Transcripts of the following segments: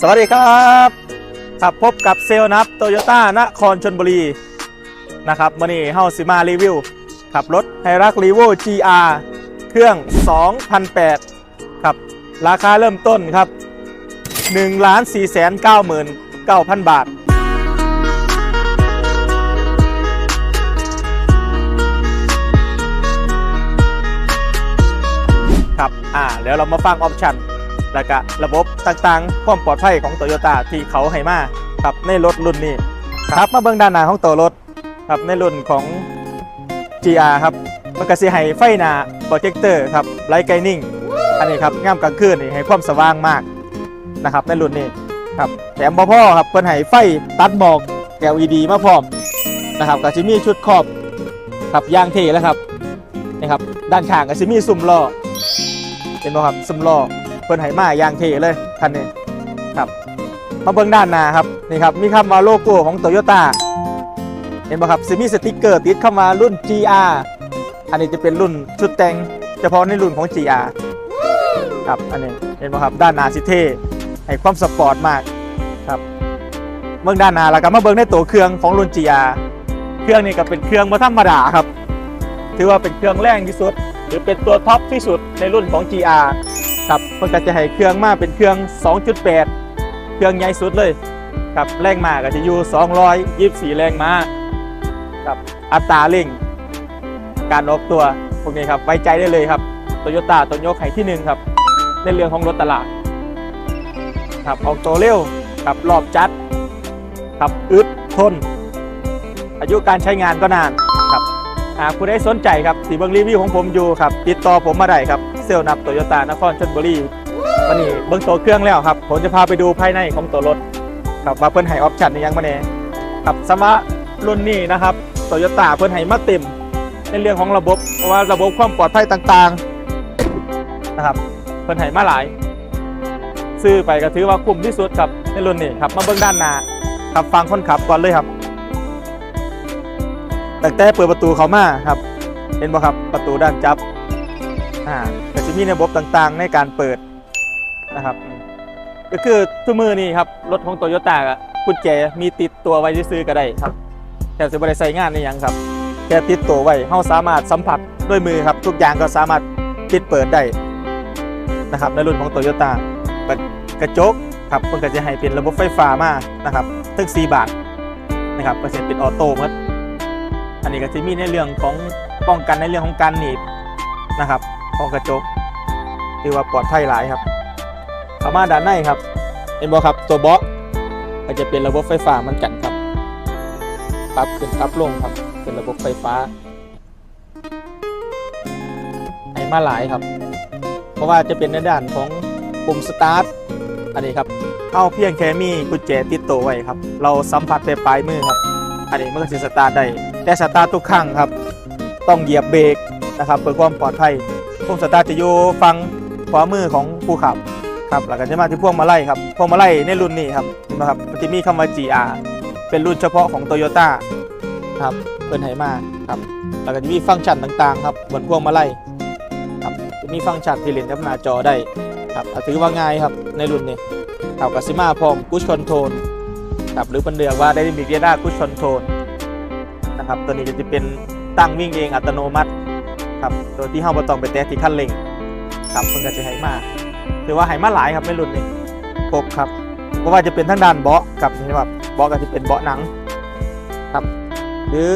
สวัสดีครับครับพบกับเซลนับโตโยต้านครชนบุรีนะครับวันนี้เฮาสิมารีวิวขับรถไฮรักรีโว GR เครื่อง 2008ครับราคาเริ่มต้นครับ1 4 9 9 9 0 0 บาทครับอ่าแล้วเรามาฟังออปชั่น แล้วก็ระบบต่างๆ ความปลอดภัยของโตโยต้าที่เขาให้มาครับในรถรุ่นนี้ครับมาเบื้องด้านหน้าของตัวรถครับในรุ่นของ GR ครับมันก็สิให้ไฟหน้าโปรเจคเตอร์ครับไลท์ไกนิ่งอันนี้ครับงามกลางคืนนี่ให้ความสว่างมากนะครับในรุ่นนี้ครับแถมบ่พ่อครับเพิ่นให้ไฟตัดหมอก LED มาพร้อมนะครับก็สิมีชุดครอบครับยางเทแล้วครับนี่ครับด้านข้างก็สิมีซุ้มล้อเห็นไหมครับซุมล้อ เพิ่นไหมายางเทเลยคันนี้ครับมาเบิ่งด้านหน้าครับนี่ครับมีคำว่าโลโก้ของโตโยต้าเห็นไหมครับซิมีสติกเกอร์ติดเข้ามารุ่น GR อันนี้จะเป็นรุ่นชุดแต่งเฉพาะในรุ่นของ GR ครับอันนี้เห็นไหมครับด้านหน้าสิเท่ให้ความสปอร์ตมากครับเบิ่งด้านหน้าแล้วก็มาเบิ่งในตัวเครื่องของรุ่น GR เครื่องนี้ก็เป็นเครื่องบ่ธรรมดาครับ ถือว่าเป็นเครื่องแรงที่สุด หรือเป็นตัวท็อปที่สุดในรุ่นของ GR ครับมันก็จะให้เครื่องมาเป็นเครื่อง 2.8 เครื่องใหญ่สุดเลยครับแรงมาก็จะอยู่ 224 แรงม้าครับอัตราเร่ง การออกตัวพวกนี้ครับไว้ใจได้เลยครับโตโยต้าตัวยกไข่ที่หนึ่งครับ ในเรื่องของรถตลาดครับออกตัวเร็วครับรอบจัดครับอึดทน อายุการใช้งานก็นาน หากคุณได้สนใจครับสีเบิงรีวิวของผมอยู่ครับ ติดต่อผมมาได้ครับเซลล์นับโตโยต้านครชนบุรีวันนี้เบิ้งตัวเครื่องแล้วครับ ผมจะพาไปดูภายในของตัวรถครับว่าเพิ่นให้ออปชั่นในยังมาแน่ครับสมารุ่นนี้นะครับโตโยต้าเพิ่นให้มาเต็มในเรื่องของระบบเพราะว่าระบบความปลอดภัยต่างๆนะครับเพิ่นให้มาหลาย ซื้อไปก็ถือว่าคุ้มที่สุดครับในรุ่นนี้ครับมาเบิ้งด้านหน้าครับฟังคนขับก่อนเลยครับ ตั้งแต่เปิดประตูเขามาครับ เห็นบ่ครับประตูด้านจับอ่าก็จะมีระบบต่างๆในการเปิดนะครับ ก็คือทุกมือนี่ครับรถของโตโยต้ากุญแจมีติดตัวไว้ซื้อก็ได้ครับแค่จะบริใส่งานในยังครับแค่ติดตัวไว้เฮาสามารถสัมผัสด้วยมือครับ ทุกอย่างก็สามารถปิดเปิดได้นะครับในรุ่นของโตโยต้ากระจกครับมันก็จะให้เป็นระบบไฟฟ้ามานะครับถึง4บาทนะครับก็จะเป็นออโต้หมด อันนี้ก็จะมีในเรื่องของป้องกันในเรื่องของการหนีบนะครับของกระจกถือว่าปลอดภัยหลายครับเข้ามาด้านในครับเห็นบ่ครับตัวเบาะก็จะเป็นระบบไฟฟ้ามันกันครับปรับขึ้นปรับลงครับ เป็นระบบไฟฟ้าให้มาหลายครับ เพราะว่าจะเป็นในด้านของปุ่มสตาร์ทอันนี้ครับเอาเพียงแค่มีกุญแจติดตัวไว้ครับ เราสัมผัสไปปลายมือครับ อันนี้มันก็จะสตาร์ทได้ แต่สตาร์ททุกครั้งครับ ต้องเหยียบเบรกนะครับเพื่อความปลอดภัยพวงสตาร์ทจะอยู่ฟังขวามือของผู้ขับครับแล้วก็จะมาที่พวงมาลัยครับพวงมาลัยในรุ่นนี้ครับเห็นไหมครับมันจะมีคำว่า GR เป็นรุ่นเฉพาะของ Toyota ครับเพิ่นให้มาครับแล้วก็จะมีฟังก์ชันต่างๆครับบนพวงมาลัยครับจะมีฟังก์ชันที่เล่นกับหน้าจอได้ครับถือว่าง่ายครับในรุ่นนี้ครับกัซิมาพร้อมกุชคอนโทรลครับหรือเป็นเรียกว่าได้มิกเรดากุชคอนโทรล นะครับ ตัวนี้จะเป็นตั้งวิ่งเองอัตโนมัติครับโดยที่เฮาบ่ต้องไปแตะที่คันเร่งครับมันก็จะให้มาถือว่าให้มาหลายครับในรุ่นนี้ครบครับเพราะว่าจะเป็นทั้งด้านเบาะกับนี่ครับเบาะก็จะเป็นเบาะหนังครับ หรือ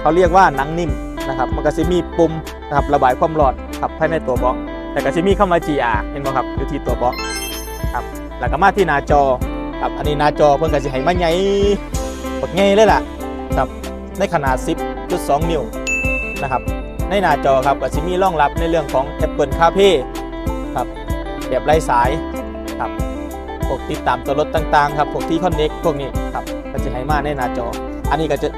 เขาเรียกว่าหนังนิ่มนะครับ มันก็จะมีปุ่มนะครับระบายความร้อนครับภายในตัวเบาะแต่ก็จะมีคำว่า GR เห็นไหมครับอยู่ที่ตัวเบาะครับแล้วก็มาที่หน้าจอครับอันนี้หน้าจอเพิ่นก็จะให้มาใหญ่บักใหญ่เลยล่ะ ในขนาด 10.2 นิ้วนะครับ ในหน้าจอครับก็จะมีรองรับในเรื่องของ Apple CarPlay ครับแบบไร้สายครับพวกติดตามตัวรถต่างๆครับพวกที่คอนเน็กพวกนี้ครับก็จะให้มาในหน้าจอ อันนี้ก็จะ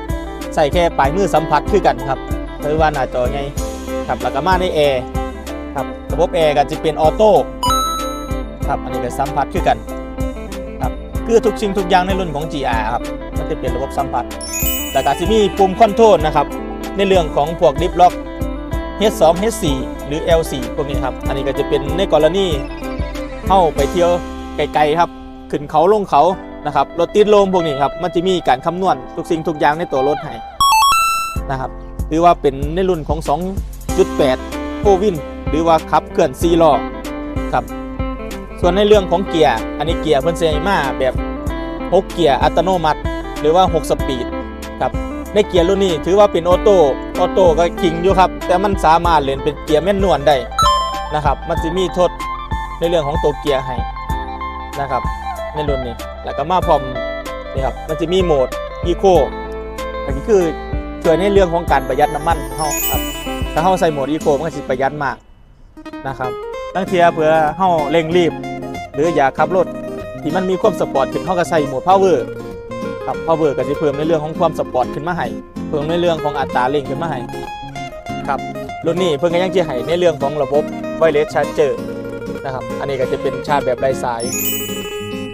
ใส่แค่ปลายมือสัมผัสคือกันครับหรือว่าหน้าจอไงครับแล้วก็มาในแอร์ครับระบบแอร์ก็จะเป็นออโต้ครับอันนี้ก็สัมผัสคือกันครับคือทุกสิ่งทุกอย่างในรุ่นของ GR ครับมันจะเป็นระบบสัมผัส แต่ก็จะมีปุ่มคอนโทรลนะครับ ในเรื่องของพวกดิฟล็อก H2 H4 หรือ L4 พวกนี้ครับ อันนี้ก็จะเป็นในกรณีเข้าไปเที่ยวไกลๆครับ ขึ้นเขาลงเขานะครับรถติดลมพวกนี้ครับ มันจะมีการคำนวณทุกสิ่งทุกอย่างในตัวรถให้นะครับหรือว่าเป็นในรุ่นของ 2.8 โฟวิน หรือว่าขับเคลื่อน4ล้อครับ ส่วนในเรื่องของเกียร์ อันนี้เกียร์เพิ่นเซมาแบบ 6 เกียร์อัตโนมัติ หรือว่า 6 สปีด ครับในเกียร์รุ่นนี้ถือว่าเป็นออโต้ออโต้ก็คิงอยู่ครับ แต่มันสามารถเล่นเป็นเกียร์แม่นนวลได้นะครับมันจะมีทดในเรื่องของตัวเกียร์ให้นะครับในรุ่นนี้แล้วก็มาพร้อมนี่ครับมันจะมีโหมดอีโคอันนี้คือช่วยในเรื่องของการประหยัดน้ำมันเฮาครับถ้าเฮาใส่โหมดอีโคมันก็สิประหยัดมากนะครับตั้งเทียเพื่อเฮาเร่งรีบ หรืออยากขับรถที่มันมีความสปอร์ตขึ้นเฮาก็ใส่โหมดพาวเวอร์ ครับพาวเวอร์ก็สิเพิ่มในเรื่องของความสปอร์ตขึ้นมาให้เพิ่มในเรื่องของอัตราเร่งขึ้นมาให้ครับรุ่นนี้เพิ่นก็ยังสิให้ในเรื่องของระบบไวเลสชาร์จเจอร์นะครับอันนี้ก็จะเป็นชาร์จแบบไร้สาย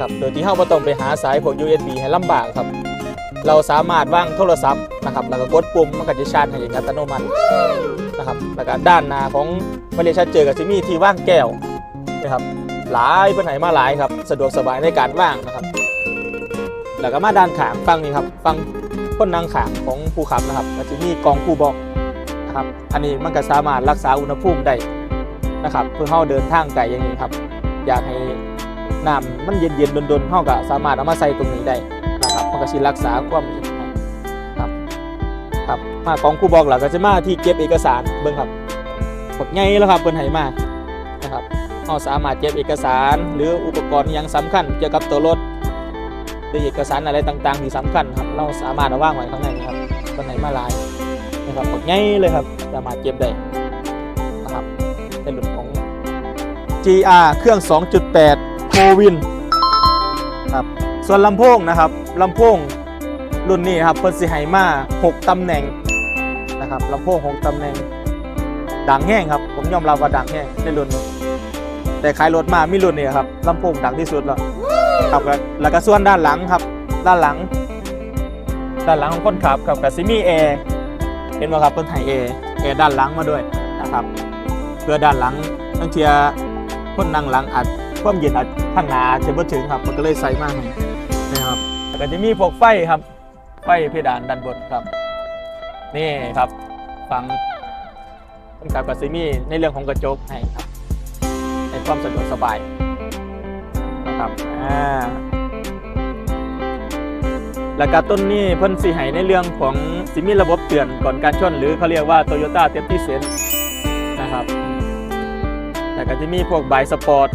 ครับโดยที่เราไม่ต้องไปหาสายพวก USB ให้ลำบากครับ เราสามารถวางโทรศัพท์นะครับแล้วก็กดปุ่มมันก็จะชาร์จให้เองอัตโนมัตินะครับแล้วก็ด้านหน้าของบริษัทเจอร์กับซิมีที่ว่างแก้วนะครับหลายปัญหามาหลายครับสะดวกสบายในการว่างนะครับ แล้วก็มาด้านขางฟังนี่ครับฟังคนนั่งขางของผู้ขับนะครับก็จะมีกองผู้บอกนะครับ อันนี้มันก็สามารถรักษาอุณหภูมิได้นะครับ เพื่อเข้าเดินทางไกลอย่างนี้ครับ อยากให้น้ำมันเย็นๆดนๆเท่ากับสามารถเอามาใส่ตรงนี้ได้นะครับมันก็สิรักษาความอิ่มให้ครับครับมากองครูบอกหลักก็จะมาที่เก็บเอกสารเบิ่งครับบักไงแล้วครับเพิ่นให้มานะครับเราสามารถเก็บเอกสาร หรืออุปกรณ์ยังสำคัญเกี่ยวกับตัวรถ หรือเอกสารอะไรต่างๆ ที่สำคัญครับ เราสามารถเอาวางไว้ข้างในนะครับเพิ่นให้มาลายนะครับบักไงเลยครับ สามารถเก็บได้นะครับในรุ่นของ GR เครื่อง 2.8โควินครับ ส่วนลำโพงนะครับลำโพงรุ่นนี้ครับเพิ่นสิให้มา6ตำแหน่งนะครับลำโพง 6ตำแหน่งดังแห้งครับ ผมยอมรับว่าดังแห้งในรุ่นนี้แต่ขายรถมามีรุ่นนี้ครับลำโพงดังที่สุดแล้ว ครับแล้วแล้วก็ส่วนด้านหลังครับ ด้านหลัง ด้านหลังของคนขับครับกับซิมีแอร์เห็นไหมครับเพิ่นให้แอร์แอร์ด้านหลังมาด้วยนะครับ เพื่อด้านหลังทั้งเทียคนนั่งหลังอาจความเย็นอาจข้างหน้าอาจจะบ่ถึงครับ มันก็เลยใส่มากนะครับแล้วก็จะมีพวกไฟครับ ไฟเพดานด้านบนครับ นี่ครับฟังคนขับกับซิมีในเรื่องของกระจกให้ครับในความสะดวกสบาย ครับอ่าแล้วก็ต้นนี้เพิ่นสิให้ในเรื่องของสิมีระบบเตือนก่อนการชน หรือเขาเรียกว่า Toyota Safety Sense นะครับแต่ก็จะมีพวกใบสปอร์ต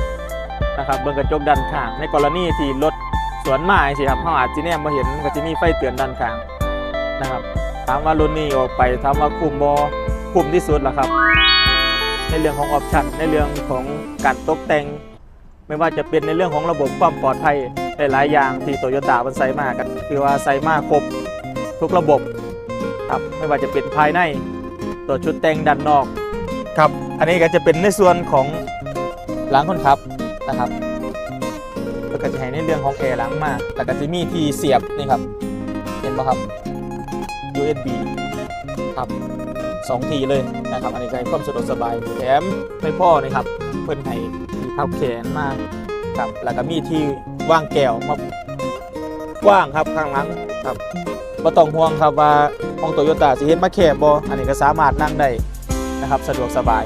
นะครับเบิ่งกระจกด้านข้างในกรณีที่รถสวนมาสิครับเราอาจจะแนมมาเห็นก็จะมีไฟเตือนด้านข้างนะครับถามว่ารุ่นนี้ออกไปถามว่าคุ้มบอคุ้มที่สุดล่ะครับ ในเรื่องของออปชันในเรื่องของการตกแต่ง ไม่ว่าจะเป็นในเรื่องของระบบความปลอดภัยหลายๆอย่างที่โตโยต้ามันใส่มากันคือว่าใส่มาครบทุกระบบครับไม่ว่าจะเป็นภายในตัวชุดแต่งด้านนอกครับ อันนี้ก็จะเป็นในส่วนของหลังคนขับนะครับแล้วก็จะให้ในเรื่องของแอร์หลังมาแล้วก็จะมีที่เสียบนี่ครับเห็นไหมครับ USB ครับสองทีเลยนะครับ อันนี้ก็ให้ความสะดวกสบายแถมไม่พอนี่ครับเพิ่นให้ ที่พับแขนมาครับแล้วก็มีที่ว่างแก้วมากว้างครับข้างหลังครับบ่ต้องห่วงครับว่าของโตโยต้าสิเฮ็ดมาแคบบ่อันนี้ก็สามารถนั่งได้นะครับ สะดวกสบาย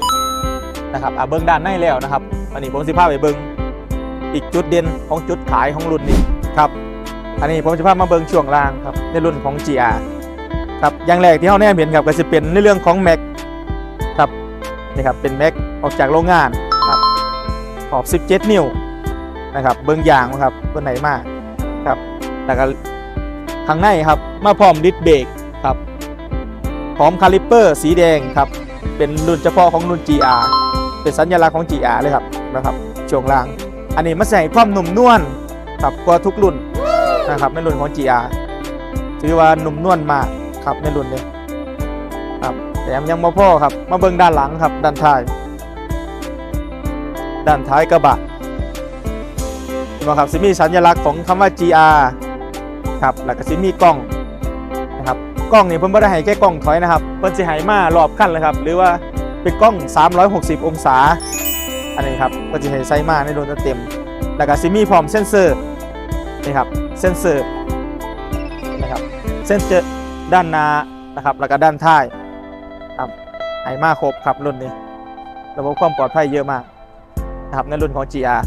นะครับอะเบิ้งด้านในแล้วนะครับอันนี้ผมสิพาไปเบิ้งอีกจุดเด่นของจุดขายของรุ่นนี้ครับ อันนี้ผมจะพามาเบิ้งช่วงล่างครับในรุ่นของ GR ครับอย่างแรกที่เขาแนมเห็นครับก็จะเป็นในเรื่องของ Mac ครับนี่ครับเป็น Mac ออกจากโรงงาน ขอบ 17 นิ้วนะครับ เบิ้องยางครับเบิ้งไหนมากครับแล้วก็ข้างในครับมาพร้อมดิสเบรกครับพร้อมคาลิปเปอร์สีแดงครับ เป็นรุ่นเฉพาะของรุ่น GR เป็นสัญลักษณ์ของ GR เลยครับนะครับช่วงล่าง อันนี้มาใส่ความหนุ่มนวลครับกว่าทุกรุ่นนะครับในรุ่นของ GR ถือว่าหนุ่มนวลมากครับในรุ่นนี้ครับแต่ยังมาพ่อครับมาเบิ่งด้านหลังครับด้านท้าย ด้านท้ายกระบะนไหมครับสิมีสัญลักษณ์ของคำว่า GR ครับแล้วก็สิมีกล้องนะครับกล้องนี่เพิ่นบ่ได้ให้แค่กล้องถอยนะครับเพิ่นสิให้มารอบคันเลยครับหรือว่าเป็นกล้อง 360 องศา อันนี้ครับก็จะให้ใส่มาในโดนเต็มแล้วแล้วก็ซิมีพร้อมเซนเซอร์นี่ครับเซนเซอร์นะครับเซนเซอร์ด้านหน้านะครับแล้วก็ด้านท้ายครับไอมาครบครับรุ่นนี้ ระบบความปลอดภัยเยอะมาก นะครับในรุ่นของ GR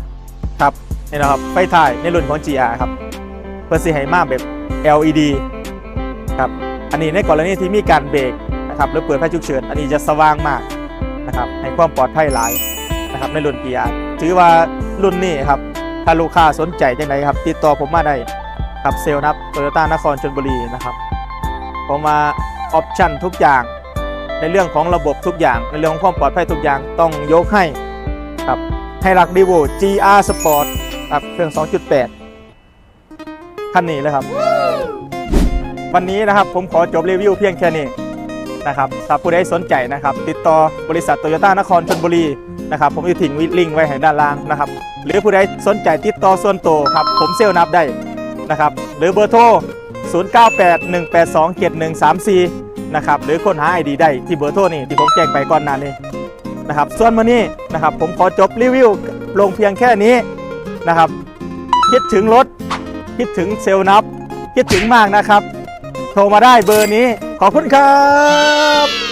ครับนี่นะครับไฟถ่ายในรุ่นของ GR ครับเพื่อสิให้มาแบบ LED ครับอันนี้ในกรณีที่มีการเบรกนะครับหรือเปิดไฟฉุกเฉินอันนี้จะสว่างมากนะครับให้ความปลอดภัยหลายนะครับในรุ่น GR ถือว่ารุ่นนี้ครับถ้าลูกค้าสนใจจังไดครับติดต่อผมมาได้ครับเซลล์นับโตโยต้านครชลบุรีนะครับผมมาออปชั่นทุกอย่างในเรื่องของระบบทุกอย่างในเรื่องของความปลอดภัยทุกอย่างต้องยกให้ครับ ให้รักดีโว GR Sport ครับเครื่อง 2.8 คันนี้เลยครับ วันนี้นะครับผมขอจบรีวิวเพียงแค่นี้นะครับถ้าผู้ใดสนใจนะครับ ติดต่อบริษัทโตโยต้านครชลบุรีนะครับ ผมจะทิ้งวิดลิงก์ไว้ให้ด้านล่างนะครับ หรือผู้ใดสนใจติดต่อส่วนตัวครับ ผมเซลล์นับได้นะครับ หรือเบอร์โทร 0981827134 นะครับ หรือค้นหาไอดีได้ที่เบอร์โทรนี่ที่ผมแจ้งไปก่อนหน้านี้ นะครับ ส่วนวันนี้นะครับผมขอจบรีวิวลงเพียงแค่นี้นะครับ คิดถึงรถ คิดถึงเซลนับ คิดถึงมากนะครับ โทรมาได้เบอร์นี้ขอบคุณครับ